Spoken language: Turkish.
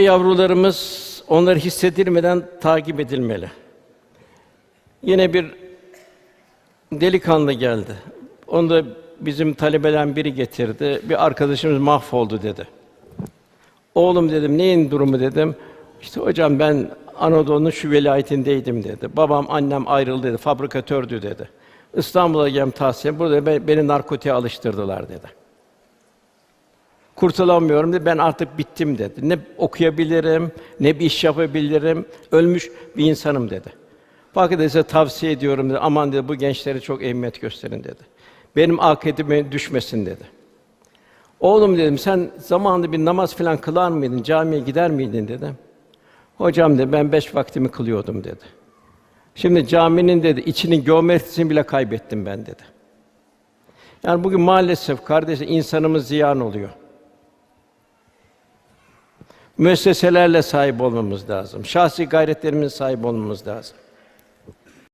Yavrularımız onları hissedilmeden takip edilmeli. Yine bir delikanlı geldi. Onu da bizim talebeden biri getirdi. Bir arkadaşımız mahvoldu dedi. Oğlum dedim, neyin durumu dedim. İşte hocam ben Anadolu'nun şu velayetindeydim dedi. Babam, annem ayrıldı dedi. Fabrikatördü dedi. İstanbul'a geldim tahsil. Burada be- beni narkotiğe alıştırdılar dedi. Kurtulamıyorum dedi. Ben artık bittim dedi. Ne okuyabilirim, ne bir iş yapabilirim. Ölmüş bir insanım dedi. Fakat size tavsiye ediyorum dedi. Aman dedi bu gençlere çok ehemmiyet gösterin dedi. Benim akıbetime düşmesin dedi. Oğlum dedim sen zamanında bir namaz falan kılar mıydın? Camiye gider miydin dedim. Hocam dedi ben beş vaktimi kılıyordum dedi. Şimdi caminin dedi içinin geometrisini bile kaybettim ben dedi. Yani bugün maalesef kardeşler insanımız ziyan oluyor. Müesseselerle sahip olmamız lazım. Şahsi gayretlerimiz sahip olmamız lazım.